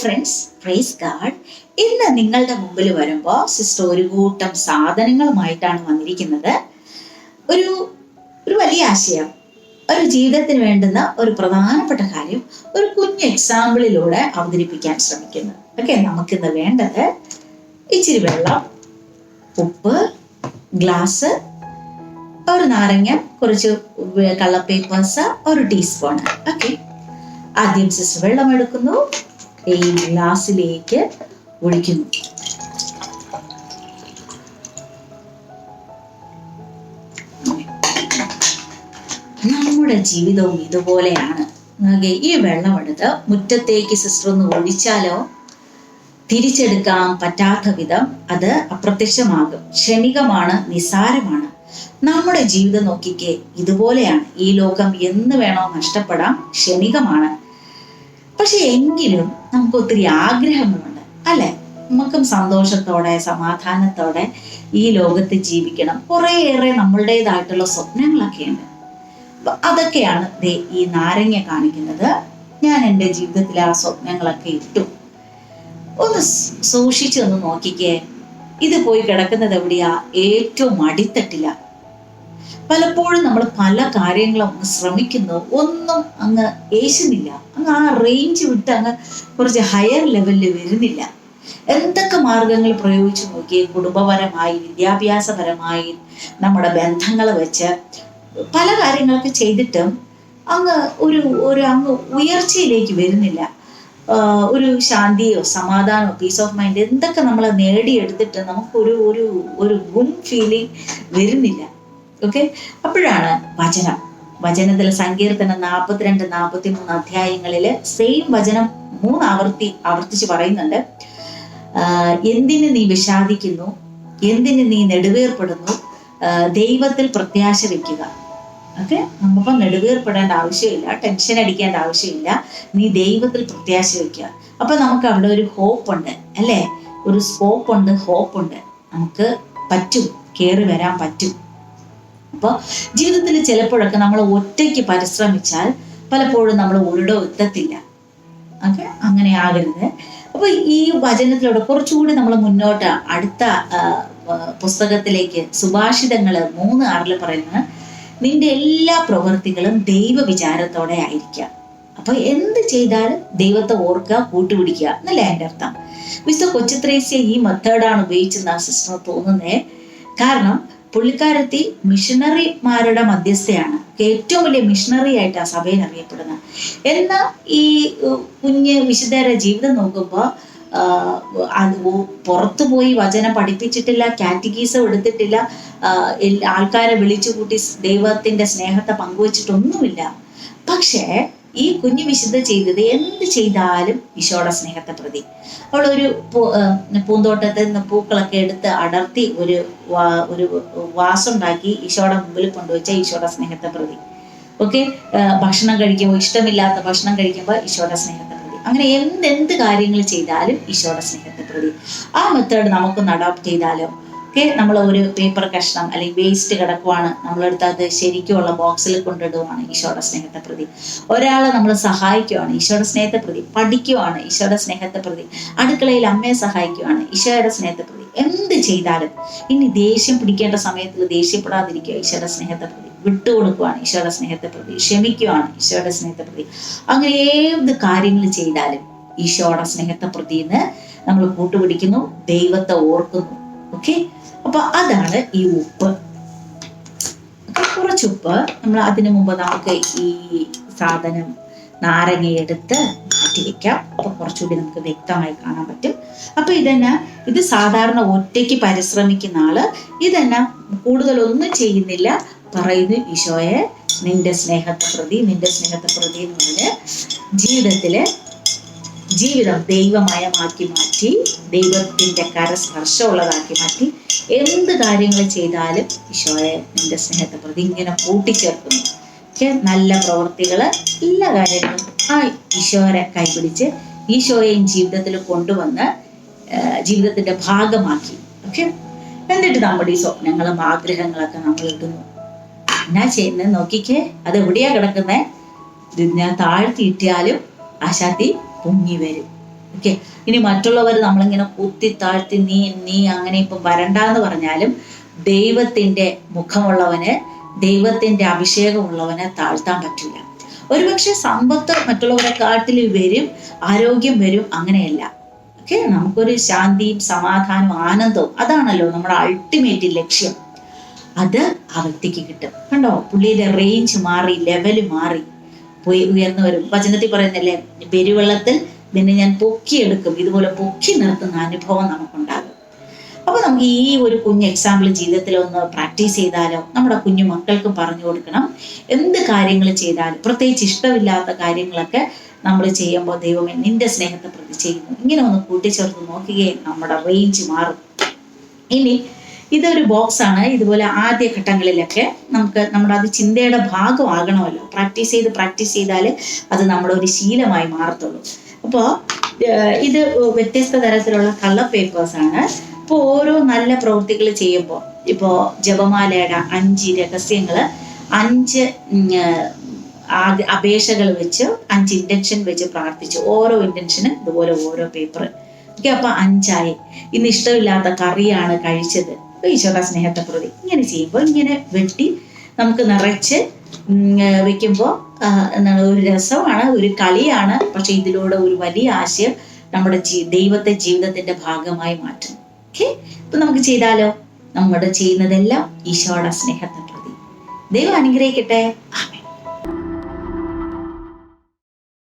Friends praise God ഇന്ന് നിങ്ങളുടെ മുമ്പിൽ വരുമ്പോൾ സിസ്റ്റർ ഒരു കൂട്ടം സാധനങ്ങളുമായിട്ടാണ് വന്നിരിക്കുന്നത്. ഒരു ഒരു വലിയ ആശയം. ഒരു ജീവിതത്തിന് വേണ്ടുന്ന ഒരു പ്രധാനപ്പെട്ട കാര്യം ഒരു കുഞ്ഞു എക്സാമ്പിളിലൂടെ അവതരിപ്പിക്കാൻ ശ്രമിക്കുന്നു. ഓക്കെ നമുക്കിന്ന് വേണ്ടത് ഇച്ചിരി വെള്ളം ഉപ്പ് ഗ്ലാസ് ഒരു നാരങ്ങ കുറച്ച് കളർ പേപ്പേഴ്സ് ഒരു ടീസ്പൂൺ ഓക്കെ ആദ്യം സിസ്റ്റർ വെള്ളം എടുക്കുന്നു. ഈ ഗ്ലാസ്സിലേക്ക് ഒഴിക്കുന്നു. നമ്മുടെ ജീവിതവും ഇതുപോലെയാണ്. ഈ വെള്ളം എടുത്ത് മുറ്റത്തേക്ക് സിസ്റ്റർ ഒന്ന് ഒഴിച്ചാലോ? തിരിച്ചെടുക്കാൻ പറ്റാത്ത വിധം അത് അപ്രത്യക്ഷമാകും. ക്ഷണികമാണ് നിസാരമാണ് നമ്മുടെ ജീവിതം നോക്കിക്കേ ഇതുപോലെയാണ്. ഈ ലോകം എന്ന് വേണോ നഷ്ടപ്പെടാം ക്ഷണികമാണ്. പക്ഷെ എങ്കിലും നമുക്ക് ഒത്തിരി ആഗ്രഹങ്ങളുണ്ട് അല്ലെ? നമുക്കും സന്തോഷത്തോടെ സമാധാനത്തോടെ ഈ ലോകത്ത് ജീവിക്കണം. കുറേയേറെ നമ്മളുടേതായിട്ടുള്ള സ്വപ്നങ്ങളൊക്കെ ഉണ്ട്. അതൊക്കെയാണ് ദേ ഈ നാരങ്ങ കാണിക്കുന്നത്. ഞാൻ എന്റെ ജീവിതത്തിൽ ആ സ്വപ്നങ്ങളൊക്കെ ഇട്ടു. ഒന്ന് സൂക്ഷിച്ചൊന്ന് നോക്കിക്കേ. ഇത് പോയി കിടക്കുന്നത് എവിടെയാ? ഏറ്റവും അടിത്തട്ടില്ല പലപ്പോഴും നമ്മൾ പല കാര്യങ്ങളും ശ്രമിക്കുന്നു. ഒന്നും അങ്ങ് ഏശുന്നില്ല. അങ്ങ് ആ റേഞ്ച് വിട്ട് അങ്ങ് കുറച്ച് ഹയർ ലെവലിൽ വരുന്നില്ല. എന്തൊക്കെ മാർഗങ്ങൾ പ്രയോഗിച്ചു നോക്കി കുടുംബപരമായി വിദ്യാഭ്യാസപരമായി നമ്മുടെ ബന്ധങ്ങൾ വെച്ച് പല കാര്യങ്ങളൊക്കെ ചെയ്തിട്ടും അങ്ങ് ഒരു ഒരു അങ്ങ് ഉയർച്ചയിലേക്ക് വരുന്നില്ല. ഒരു ശാന്തിയോ സമാധാനമോ പീസ് ഓഫ് മൈൻഡ് എന്തൊക്കെ നമ്മൾ നേടിയെടുത്തിട്ട് നമുക്കൊരു ഒരു ഒരു ഗും ഫീലിംഗ് വരുന്നില്ല. ഓക്കെ അപ്പോഴാണ് വചനം. വചനത്തിൽ സങ്കീർത്തനം നാൽപ്പത്തിരണ്ട് നാൽപ്പത്തി മൂന്ന് അധ്യായങ്ങളിൽ സെയിം വചനം മൂന്ന് ആവർത്തി ആവർത്തിച്ച് പറയുന്നുണ്ട്. എന്തിന് നീ വിഷാദിക്കുന്നു? എന്തിന് നീ നെടുവേർപ്പെടുന്നു? ദൈവത്തിൽ പ്രത്യാശ വെക്കുക. ഓക്കെ നമുക്ക് നെടുവേർപ്പെടേണ്ട ആവശ്യമില്ല ടെൻഷൻ അടിക്കേണ്ട ആവശ്യമില്ല. നീ ദൈവത്തിൽ പ്രത്യാശ വെക്കുക. അപ്പൊ നമുക്ക് അവിടെ ഒരു ഹോപ്പ് ഉണ്ട് അല്ലേ? ഒരു സ്കോപ്പ് ഉണ്ട് ഹോപ്പ് ഉണ്ട്. നമുക്ക് പറ്റും കയറി വരാൻ പറ്റും. അപ്പോൾ ജീവിതത്തിൽ ചിലപ്പോഴൊക്കെ നമ്മൾ ഒറ്റയ്ക്ക് പരിശ്രമിച്ചാൽ പലപ്പോഴും നമ്മൾ ഒരിടവും എത്തത്തില്ല. ഓക്കെ? അങ്ങനെ ആകരുത്. അപ്പൊ ഈ വചനത്തിലൂടെ കുറച്ചുകൂടി നമ്മൾ മുന്നോട്ട് അടുത്ത പുസ്തകത്തിലേക്ക് സുഭാഷിതങ്ങൾ മൂന്ന് ആറിൽ പറയുന്നത് നിന്റെ എല്ലാ പ്രവൃത്തികളും ദൈവ വിചാരത്തോടെ ആയിരിക്കാം അപ്പൊ എന്ത് ചെയ്താലും ദൈവത്തെ ഓർക്കുക കൂട്ടുപിടിക്കുക എന്നല്ലേ എന്റെ അർത്ഥം? മിസ്റ്റർ കൊച്ചുത്രേസ്യ ഈ മെത്തേഡാണ് ഉപയോഗിച്ചെന്നാണ് സിസ്റ്റർ തോന്നുന്നേ. കാരണം പുള്ളിക്കാരത്തി മിഷണറിമാരുടെ മധ്യസ്ഥയാണ്. ഏറ്റവും വലിയ മിഷണറി ആയിട്ട് ആ സഭയിൽ അറിയപ്പെടുന്നത്. എന്നാൽ ഈ കുഞ്ഞ് വിശുദ്ധരുടെ ജീവിതം നോക്കുമ്പോൾ അത് പുറത്തു പോയി വചനം പഠിപ്പിച്ചിട്ടില്ല കാറ്റഗീസം എടുത്തിട്ടില്ല ആൾക്കാരെ വിളിച്ചു കൂട്ടി ദൈവത്തിന്റെ സ്നേഹത്തെ പങ്കുവച്ചിട്ടൊന്നുമില്ല. പക്ഷേ ഈ കുഞ്ഞു വിശുദ്ധ ചെയ്തത് എന്ത് ചെയ്താലും ഈശോയുടെ സ്നേഹത്തെ പ്രതി. പൂ- ആ, പൂന്തോട്ടത്തിൽ നിന്ന് പൂക്കളൊക്കെ എടുത്ത് അടർത്തി ഒരു ഒരു വാസുണ്ടാക്കി ഈശോയുടെ മുമ്പിൽ കൊണ്ടുവച്ച ഈശോയുടെ സ്നേഹത്തെ പ്രതി. ഓക്കെ? ഭക്ഷണം കഴിക്കുമ്പോൾ ഇഷ്ടമില്ലാത്ത ഭക്ഷണം കഴിക്കുമ്പോൾ ഈശോയുടെ സ്നേഹത്തെ പ്രതി. അങ്ങനെ എന്ത് എന്ത് കാര്യങ്ങൾ ചെയ്താലും ഈശോയുടെ സ്നേഹത്തെ പ്രതി. ആ മെത്തേഡ് നമുക്കൊന്ന് അഡോപ്റ്റ് ചെയ്താലോ ഓക്കെ നമ്മൾ ഒരു പേപ്പർ കഷ്ണം അല്ലെങ്കിൽ വേസ്റ്റ് കിടക്കുവാണ് നമ്മളെടുത്ത് അത് ശരിക്കുമുള്ള ബോക്സിൽ കൊണ്ടിടുവാണ് ഈശോയുടെ സ്നേഹത്തെ പ്രതി. ഒരാളെ നമ്മൾ സഹായിക്കുവാണ് ഈശോയുടെ സ്നേഹത്തെ പ്രതി. പഠിക്കുവാണ് ഈശോയുടെ സ്നേഹത്തെ പ്രതി. അടുക്കളയിൽ അമ്മയെ സഹായിക്കുവാണ് ഈശോയുടെ സ്നേഹത്തെ പ്രതി. എന്ത് ചെയ്താലും ഇനി ദേഷ്യം പിടിക്കേണ്ട സമയത്തിൽ ദേഷ്യപ്പെടാതിരിക്കുക ഈശോയുടെ സ്നേഹത്തെ പ്രതി. വിട്ടുകൊടുക്കുവാണ് ഈശോയുടെ സ്നേഹത്തെ പ്രതി. ക്ഷമിക്കുവാണ് ഈശോയുടെ സ്നേഹത്തെ പ്രതി. അങ്ങനെ ഏത് കാര്യങ്ങൾ ചെയ്താലും ഈശോയുടെ സ്നേഹത്തെ പ്രതിന്ന് നമ്മൾ കൂട്ടുപിടിക്കുന്നു ദൈവത്തെ ഓർക്കുന്നു. ഓക്കെ അപ്പൊ അതാണ് ഈ ഉപ്പ്. കുറച്ചുപ്പ് നമ്മൾ അതിനു മുമ്പ് നമുക്ക് ഈ സാധനം നാരങ്ങ എടുത്ത് മാറ്റി വെക്കാം. അപ്പൊ കുറച്ചുകൂടി നമുക്ക് വ്യക്തമായി കാണാൻ പറ്റും. അപ്പൊ ഇതന്നെ ഇത് സാധാരണ ഒറ്റയ്ക്ക് പരിശ്രമിക്കുന്ന ആൾ ഇതന്നെ കൂടുതലൊന്നും ചെയ്യുന്നില്ല. പറയുന്നു ഈശോയെ നിന്റെ സ്നേഹത്തെ പ്രതി നിന്റെ സ്നേഹത്തെ പ്രതി എന്ന് പറഞ്ഞ് ജീവിതത്തിൽ ജീവിതം ദൈവമയമാക്കി മാറ്റി ദൈവത്തിന്റെ കരസ്പർശമുള്ളതാക്കി മാറ്റി എന്ത് കാര്യങ്ങൾ ചെയ്താലും ഈശോയെ നിന്റെ സ്നേഹത്തെ പ്രതി ഇങ്ങനെ കൂട്ടിച്ചേർക്കുന്നു. നല്ല പ്രവൃത്തികൾ എല്ലാ കാര്യങ്ങളും ആ ഈശോരെ കൈപിടിച്ച് ഈശോയെയും ജീവിതത്തിൽ കൊണ്ടുവന്ന് ജീവിതത്തിന്റെ ഭാഗമാക്കി. ഓക്കെ എന്നിട്ട് നമ്മുടെ ഈ സ്വപ്നങ്ങളും ആഗ്രഹങ്ങളൊക്കെ നമ്മൾ ഇടുന്നു. എന്നാ ചെയ്യുന്നത് നോക്കിക്കേ അത് എവിടെയാ കിടക്കുന്നേ ഞാൻ താഴ്ത്തി താഴ്ത്തിയിട്ടാലും ആശാത്തി പൊങ്ങി വരും. ഓക്കെ ഇനി മറ്റുള്ളവർ നമ്മളിങ്ങനെ കുത്തി താഴ്ത്തി നീ നീ അങ്ങനെ ഇപ്പം വരണ്ടെന്ന് പറഞ്ഞാലും ദൈവത്തിന്റെ മുഖമുള്ളവന് ദൈവത്തിന്റെ അഭിഷേകമുള്ളവനെ താഴ്ത്താൻ പറ്റില്ല. ഒരുപക്ഷെ സമ്പത്ത് മറ്റുള്ളവരെ കാട്ടിൽ വരും ആരോഗ്യം വരും അങ്ങനെയല്ല. ഓക്കെ നമുക്കൊരു ശാന്തിയും സമാധാനവും ആനന്ദവും അതാണല്ലോ നമ്മുടെ അൾട്ടിമേറ്റ് ലക്ഷ്യം. അത് ആ വ്യക്തിക്ക് കിട്ടും. കണ്ടോ? പുള്ളിയുടെ റേഞ്ച് മാറി ലെവൽ മാറി. പോയി ഉയർന്നു വരും. വചനത്തിൽ പറയുന്നില്ലേ പെരുവെള്ളത്തിൽ നിന്നെ ഞാൻ പൊക്കിയെടുക്കും. ഇതുപോലെ പൊക്കി നിർത്തുന്ന അനുഭവം നമുക്കുണ്ടാകും. അപ്പൊ നമുക്ക് ഈ ഒരു കുഞ്ഞ് എക്സാമ്പിൾ ജീവിതത്തിൽ ഒന്ന് പ്രാക്ടീസ് ചെയ്താലോ നമ്മുടെ കുഞ്ഞു മക്കൾക്ക് പറഞ്ഞു കൊടുക്കണം. എന്ത് കാര്യങ്ങൾ ചെയ്താലും പ്രത്യേകിച്ച് ഇഷ്ടമില്ലാത്ത കാര്യങ്ങളൊക്കെ നമ്മൾ ചെയ്യുമ്പോൾ ദൈവമേ നിന്റെ സ്നേഹത്തെ പ്രതി ചെയ്യുന്നു. ഇങ്ങനെ ഒന്ന് കൂട്ടിച്ചേർത്ത് നോക്കുകയും നമ്മുടെ റേഞ്ച് മാറും. ഇനി ഇതൊരു ബോക്സ് ആണ്. ഇതുപോലെ ആദ്യ ഘട്ടങ്ങളിലൊക്കെ നമുക്ക് നമ്മുടെ അത് ചിന്തയുടെ ഭാഗമാകണമല്ലോ. പ്രാക്ടീസ് ചെയ്ത് പ്രാക്ടീസ് ചെയ്താൽ അത് നമ്മുടെ ഒരു ശീലമായി മാറത്തുള്ളൂ. അപ്പോൾ ഇത് വ്യത്യസ്ത തരത്തിലുള്ള കളർ പേപ്പേഴ്സ് ആണ്. ഇപ്പോൾ ഓരോ നല്ല പ്രവൃത്തികൾ ചെയ്യുമ്പോൾ ഇപ്പോൾ ജപമാലയുടെ അഞ്ച് രഹസ്യങ്ങൾ അഞ്ച് അപേക്ഷകൾ വെച്ച് അഞ്ച് ഇന്റൻഷൻ വെച്ച് പ്രാർത്ഥിച്ചു ഓരോ ഇന്റൻഷനും ഇതുപോലെ ഓരോ പേപ്പർ ഓക്കെ അപ്പൊ അഞ്ചായി. ഇന്ന് ഇഷ്ടമില്ലാത്ത കറിയാണ് കഴിച്ചത്. ഈശോയുടെ സ്നേഹത്തെ പ്രതി ഇങ്ങനെ ചെയ്യുമ്പോൾ ഇങ്ങനെ വെട്ടി നമുക്ക് നിറച്ച് വെക്കുമ്പോൾ എന്താണ് ഒരു രസമാണ് ഒരു കളിയാണ് പക്ഷെ ഇതിലൂടെ ഒരു വലിയ ആശയം നമ്മുടെ ദൈവത്തെ ജീവിതത്തിന്റെ ഭാഗമായി മാറ്റും ഓക്കെ? ഇപ്പൊ നമുക്ക് ചെയ്താലോ? നമ്മുടെ ചെയ്യുന്നതെല്ലാം ഈശോയുടെ സ്നേഹത്തെ പ്രതി ദൈവം അനുഗ്രഹിക്കട്ടെ.